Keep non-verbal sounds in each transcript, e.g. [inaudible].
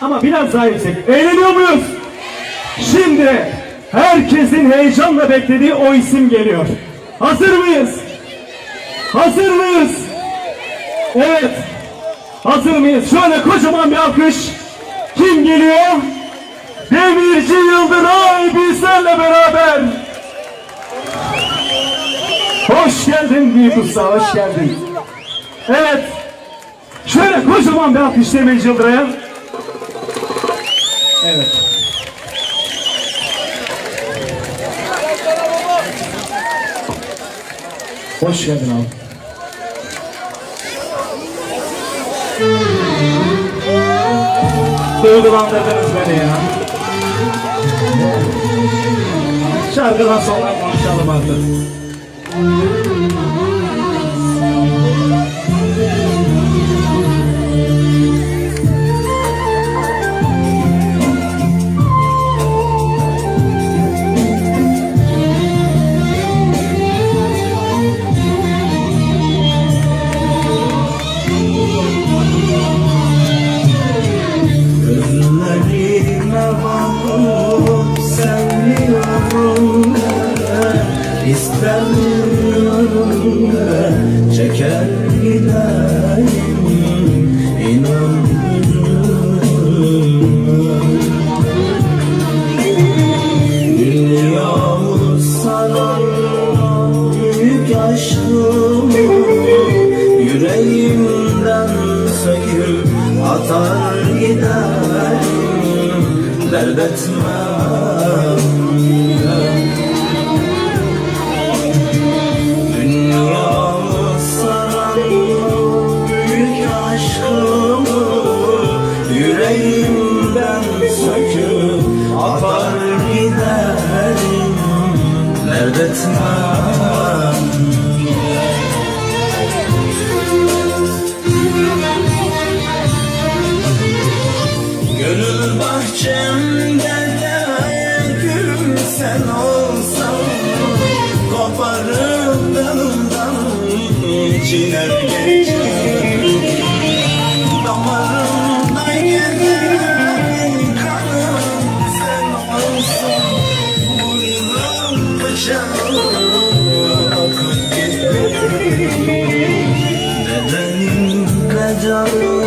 Ama biraz daha yüksek. Eğleniyor muyuz? Şimdi herkesin heyecanla beklediği o isim geliyor. Hazır mıyız? Hazır mıyız? Evet. Hazır mıyız? Şöyle kocaman bir alkış. Kim geliyor? Demirci Yıldıray bizlerle beraber. Hoş geldin büyük usta, hoş geldin. Evet. Şöyle kocaman bir alkış Demirci Yıldıray'a. Evet. Hoş geldin abi. Duygulandırdınız beni ya. Şarkıdan sonra konuşalım artık. İstemiyorum ben Çeker giderim İnan Dünyamı saran büyük aşkımı Yüreğimden atar giderim Dert etmem söküp atar giderim Dert etmem Gönül bahçemde de gülüm sen olsan Koparıp dalımdan çiner জল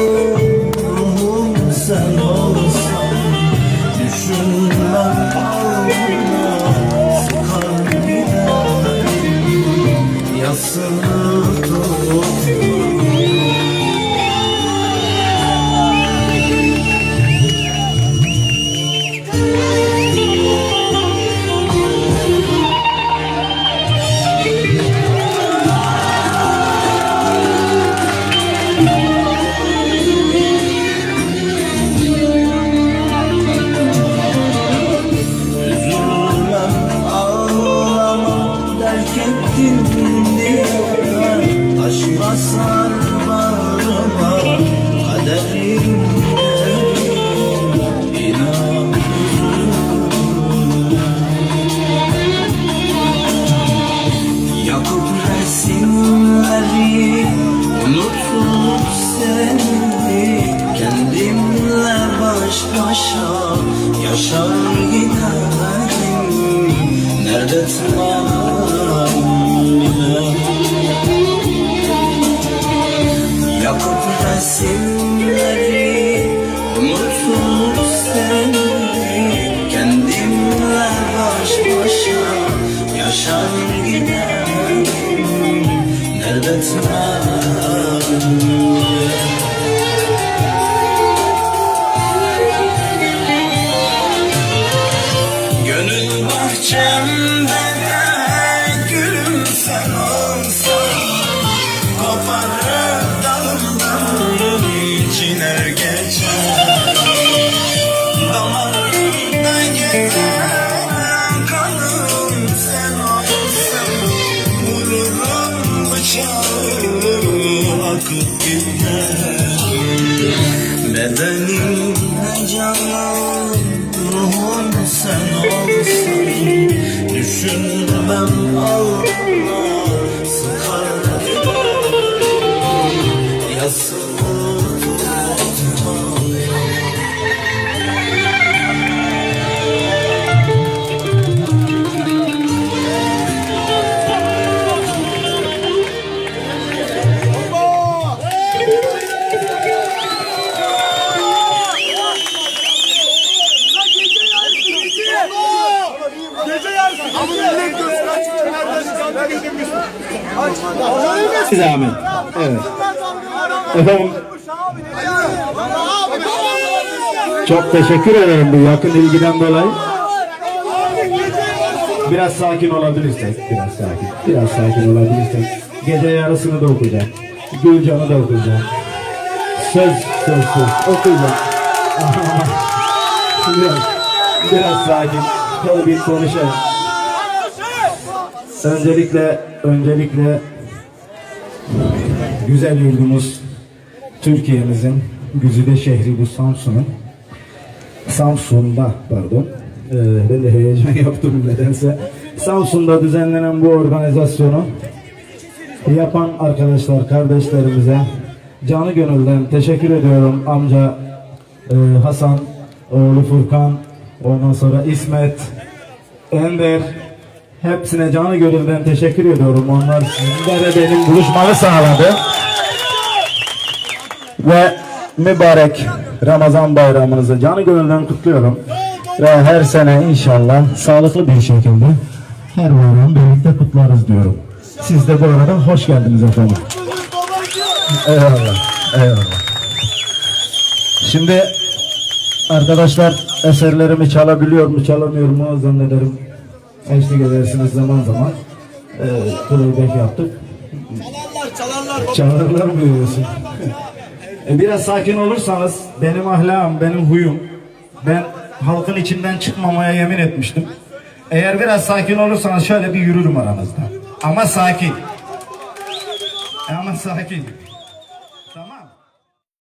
diye Aşk basar bağrıma kaderim İnan Yakıp resimleri Unutup seni Kendimle baş başa Yaşar giderim Nerede tınarım resimleri Unutup seni Kendimle baş başa Yaşar giderim. Nerede tınarım Bedenimle canım ruhum sen olsan Düşünmem alma zahmet. Evet. Efendim çok teşekkür ederim bu yakın ilgiden dolayı. Biraz sakin olabilirsek, biraz sakin, biraz sakin olabilirsek. Gece yarısını da okuyacağım. Gülcan'ı da okuyacağım. Söz, söz, söz okuyacağım. [laughs] biraz, biraz sakin. Şöyle bir konuşalım. Öncelikle, öncelikle güzel yurdumuz Türkiye'mizin güzide şehri bu Samsun'un. Samsun'da pardon ee, ben de heyecan [laughs] yaptım nedense. Samsun'da düzenlenen bu organizasyonu yapan arkadaşlar kardeşlerimize canı gönülden teşekkür ediyorum. Amca e, Hasan oğlu Furkan ondan sonra İsmet Ender hepsine canı gönülden teşekkür ediyorum onlar sizlere benim buluşmamı sağladı ve mübarek Ramazan bayramınızı canı gönülden kutluyorum. Ve her sene inşallah sağlıklı bir şekilde her bayram birlikte kutlarız diyorum. Siz de bu arada hoş geldiniz efendim. Eyvallah, eyvallah. Şimdi arkadaşlar eserlerimi çalabiliyor mu çalamıyor mu zannederim. Eşlik edersiniz zaman zaman. Ee, playback yaptık. Çalarlar mı diyorsun? [laughs] E, Biraz sakin olursanız benim ahlakım, benim huyum. Ben halkın içinden çıkmamaya yemin etmiştim. Eğer biraz sakin olursanız şöyle bir yürürüm aranızda. Ama sakin. Ama sakin.